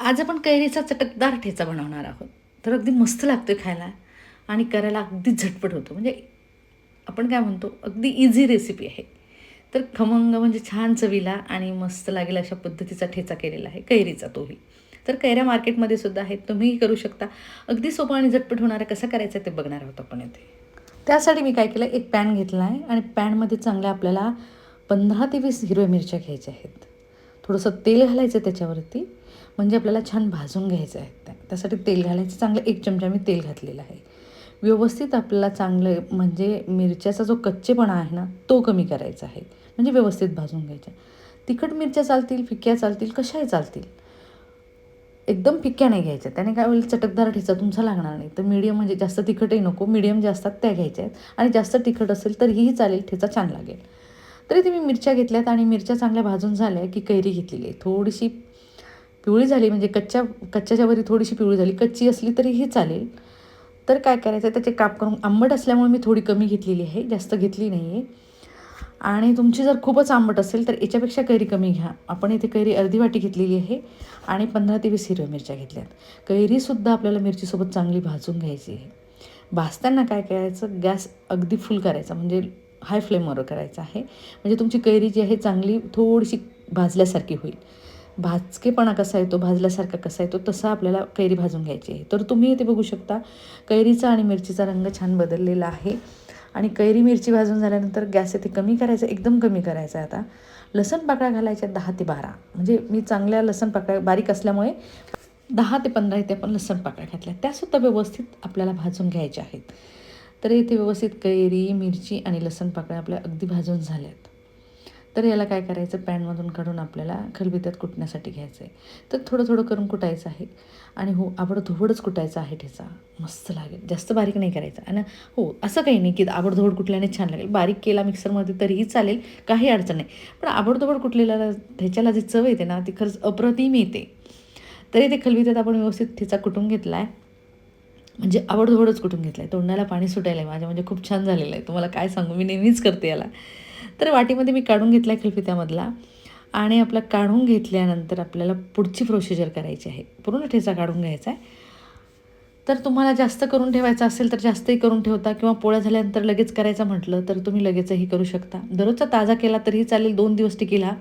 आज आपण कैरीचा चटकदार ठेचा बनवणार आहोत. तर अगदी मस्त लागतो खायला आणि करायला अगदी झटपट होतो. म्हणजे आपण काय म्हणतो अगदी इझी रेसिपी आहे. तर खमंग म्हणजे छान चवीला आणि मस्त लागेल अशा पद्धतीचा ठेचा केलेला आहे कैरीचा तोही. तर कैऱ्या मार्केटमध्ये सुद्धा आहेत तुम्हीही करू शकता. अगदी सोपं आणि झटपट होणारा कसा करायचा ते बघणार आहोत आपण इथे. त्यासाठी मी काय केलं एक पॅन घेतला आहे आणि पॅनमध्ये चांगल्या आपल्याला पंधरा ते वीस हिरव्या मिरच्या घ्यायच्या आहेत. थोडंसं तेल घालायचं त्याच्यावरती. म्हणजे आपल्याला छान भाजून घ्यायचं आहे त्यासाठी तेल घालायचं. चांगलं एक चमचा मी तेल घातलेलं आहे. व्यवस्थित आपल्याला चांगलं म्हणजे मिरच्याचा जो कच्चेपणा आहे ना तो कमी करायचा आहे. म्हणजे व्यवस्थित भाजून घ्यायच्या तिखट मिरच्या चालतील फिक्क्या चालतील कशाही चालतील. एकदम फिक्क्या नाही घ्यायच्या. त्याने काय होईल चटकदार ठेचा तुमचा लागणार नाही. तर मीडियम म्हणजे जास्त तिखटही नको. मीडियम जे असतात त्या घ्यायच्या आहेत. आणि जास्त तिखट असेल तरीही चालेल ठेचा छान लागेल. तरी ते मी मिरच्या घेतल्यात आणि मिरच्या चांगल्या भाजून झाल्या की कैरी घेतलेली आहे. थोडीशी पिवळी झाली म्हणजे कच्च्या कच्च्याच्या वरी थोडीशी पिवळी झाली कच्ची असली तरीही चालेल. तर काय करायचं आहे त्याचे काप करून आंबट असल्यामुळे मी थोडी कमी घेतलेली आहे जास्त घेतली नाही आहे आणि तुमची जर खूपच आंबट असेल तर याच्यापेक्षा कैरी कमी घ्या. आपण इथे कैरी अर्धी वाटी घेतलेली आहे आणि पंधरा ते वीस हिरव्या मिरच्या घेतल्यात. कैरीसुद्धा आपल्याला मिरचीसोबत चांगली भाजून घ्यायची आहे. भाजताना काय करायचं गॅस अगदी फुल करायचा म्हणजे हाय फ्लेमवर करायचा आहे. म्हणजे तुमची कैरी जी आहे चांगली थोडीशी भाजल्यासारखी होईल. भाजकेपणा कसा येतो भाजल्यासारखा कसा येतो तसा आपल्याला कैरी भाजून घ्यायची आहे. तर तुम्ही इथे बघू शकता. कैरीचा आणि मिरचीचा रंग छान बदललेला आहे. आणि कैरी मिरची भाजून झाल्यानंतर गॅस इथे कमी करायचा एकदम कमी करायचा आहे आता. लसण पाकळ्या घालायच्या दहा ते बारा. म्हणजे मी चांगल्या लसण पाकळ्या बारीक असल्यामुळे दहा ते पंधरा इथे आपण लसण पाकळ्या घातल्या. त्यासुद्धा व्यवस्थित आपल्याला भाजून घ्यायच्या आहेत. तर इथे व्यवस्थित कैरी मिरची आणि लसण पाकळ्या आपल्या अगदी भाजून झाल्यात. तर याला काय करायचं? पॅनमधून काढून आपल्याला खलबित्यात कुटण्यासाठी घ्यायचं आहे तर थोडं थोडं करून कुटायचं आहे. आणि हो आबडधोबडच कुटायचं आहे ठेचा. मस्त लागेल. जास्त बारीक नाही करायचा. आणि हो असं काही नाही की आबडधोबड कुटल्याने छान लागेल. बारीक केला मिक्सरमध्ये तरीही चालेल काही अडचण नाही. पण आबडधोबड कुटलेला ठेच्याला जी चव येते ना ती खरंच अप्रतिम येते. तरी ते खलबित्यात आपण व्यवस्थित ठेचा कुटून घेतला आहे म्हणजे आवडधोडच कुठून घेतलं आहे तोंडाला पाणी सुटायला आहे माझ्या म्हणजे खूप छान झालेलं आहे. तुम्हाला काय सांगू? मी नेहमीच करते याला. तर वाटीमध्ये मी काढून घेतला आहे खलपित्यामधला आणि आपला काढून घेतल्यानंतर आपल्याला पुढची प्रोसिजर करायची आहे. पूर्ण ठेचा काढून घ्यायचा आहे तर तुम्हाला जास्त करून ठेवायचं असेल तर जास्तही करून ठेवता किंवा पोळ्या झाल्यानंतर लगेच करायचं म्हटलं तर तुम्ही लगेचही करू शकता. दररोजचा ताजा केला तरीही चालेल दोन दिवस टिकेल हा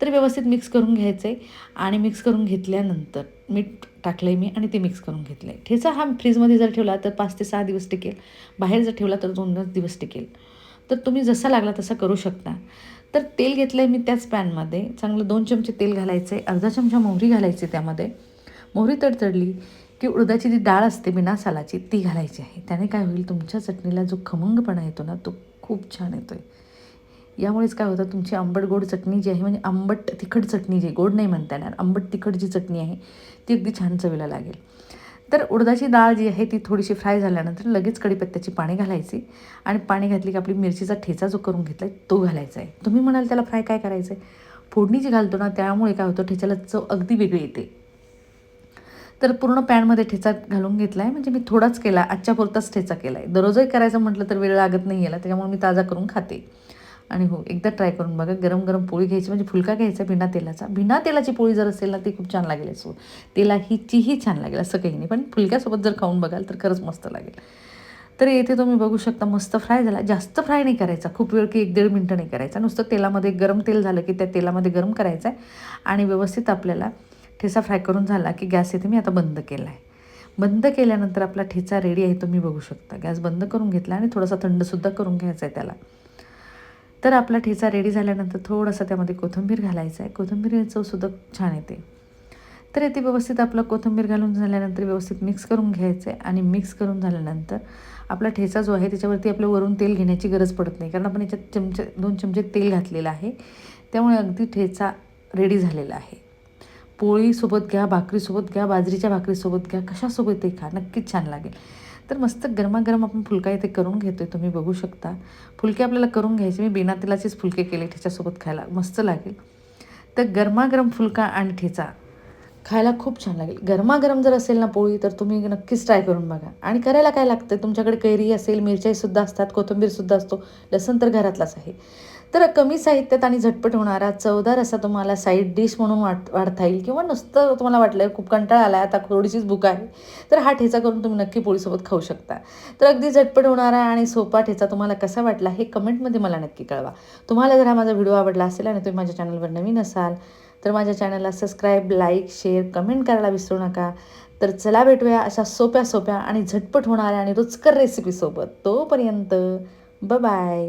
तर व्यवस्थित मिक्स करून घ्यायचं आहे आणि मिक्स करून घेतल्यानंतर मीठ टाकलं आहे मी आणि ते मिक्स करून घेतलं आहे ठेचा हा फ्रीजमध्ये जर ठेवला तर पाच ते सहा दिवस टिकेल. बाहेर जर ठेवला तर दोन दिवस टिकेल. तर तुम्ही जसा लागला तसा करू शकता. तर तेल घेतलं आहे मी त्याच पॅनमध्ये चांगलं दोन चमचे तेल घालायचं आहे अर्धा चमचा मोहरी घालायची त्यामध्ये. मोहरी तडतडली की उडदाची जी डाळ असते बिना सालाची ती घालायची आहे. त्याने काय होईल? तुमच्या चटणीला जो खमंगपणा येतो ना तो खूप छान येतो आहे यामुळेच काय होतं? तुमची आंबट गोड चटणी जी आहे म्हणजे आंबट तिखट चटणी जी गोड नाही म्हणता येणार आंबट तिखट जी चटणी आहे ती अगदी छान चवीला लागेल. तर उडदाची डाळ जी आहे ती थोडीशी फ्राय झाल्यानंतर लगेच कडीपत्त्याची पाणी घालायची आणि पाणी घातली की आपली मिरचीचा ठेचा जो करून घेतला आहे तो घालायचा आहे. तुम्ही म्हणाल त्याला फ्राय काय करायचं आहे फोडणी जी घालतो ना त्यामुळे काय होतं ठेच्याला चव अगदी वेगळी येते. तर पूर्ण पॅनमध्ये ठेचा घालून घेतला आहे म्हणजे मी थोडाच केला आजच्या पुरताच ठेचा केला आहे दररोजही करायचं म्हटलं तर वेळ लागत नाही याला त्याच्यामुळे मी ताजा करून खाते. आणि हो एकदा ट्राय करून बघा. गरम गरम पोळी घ्यायची म्हणजे फुलका घ्यायचा बिना तेलाचा. बिना तेलाची पोळी जर असेल ना ती खूप छान लागेल सो तेला हिचीही छान लागेल असं काही नाही. पण फुलक्यासोबत जर खाऊन बघाल तर खरंच मस्त लागेल. तर येथे तुम्ही बघू शकता मस्त फ्राय झाला. जास्त फ्राय नाही करायचा. खूप वेळ की एक दीड मिनटं नाही करायचा. नुसतं तेलामध्ये गरम तेल झालं की त्या तेलामध्ये गरम करायचं आहे आणि व्यवस्थित आपल्याला ठेचा फ्राय करून झाला की गॅस येथे मी आता बंद केला आहे बंद केल्यानंतर आपला ठेचा रेडी आहे तुम्ही बघू शकता. गॅस बंद करून घेतला आणि थोडासा थंडसुद्धा करून घ्यायचा आहे त्याला. तर आपला ठेचा रेडी झाल्यानंतर थोडंसं त्यामध्ये कोथिंबीर घालायचं आहे. कोथिंबीर चवसुद्धा छान येते. तर येते व्यवस्थित आपलं कोथिंबीर घालून झाल्यानंतर व्यवस्थित मिक्स करून घ्यायचं आहे आणि मिक्स करून झाल्यानंतर आपला ठेचा जो आहे त्याच्यावरती आपलं वरून तेल घेण्याची गरज पडत नाही. कारण आपण याच्यात चमचे दोन चमचे तेल घातलेलं आहे. त्यामुळे अगदी ठेचा रेडी झालेला आहे. पोळीसोबत घ्या भाकरीसोबत घ्या बाजरीच्या भाकरीसोबत घ्या कशासोबतही खा. नक्कीच छान लागेल. तर मस्त गरमागरम आपण फुलका इथे करून घेतो आहे तुम्ही बघू शकता. फुलके आपल्याला करून घ्यायचे मी बिना तेलाचेच फुलके केले ठेच्यासोबत खायला. मस्त लागेल. तर गरमागरम फुलका आणि ठेचा. खायला खूप छान लागेल. गरमागरम जर असेल ना पोळी तर तुम्ही नक्कीच ट्राय करून बघा. आणि करायला काय लागतं? तुमच्याकडे कैरी असेल मिरच्यासुद्धा असतात कोथिंबीरसुद्धा असतो. लसण तर घरातलाच आहे. तर कमी साहित्यात आणि झटपट होणारा चवदार असा तुम्हाला साईड डिश म्हणून वाट वाढता येईल किंवा नुसतं तुम्हाला वाटलं खूप कंटाळा आला आता थोडीशीच भूक आहे तर हा ठेचा करून तुम्ही नक्की पोळीसोबत खाऊ शकता. तर अगदी झटपट होणारा आणि सोपा ठेचा तुम्हाला कसा वाटला हे कमेंटमध्ये मला नक्की कळवा. तुम्हाला जर हा माझा व्हिडिओ आवडला असेल आणि तुम्ही माझ्या चॅनलवर नवीन असाल तर माझ्या चॅनलला सबस्क्राईब लाईक शेअर कमेंट करायला विसरू नका. तर चला भेटूया अशा सोप्या सोप्या आणि झटपट होणाऱ्या आणि रुचकर रेसिपीसोबत तोपर्यंत ब बाय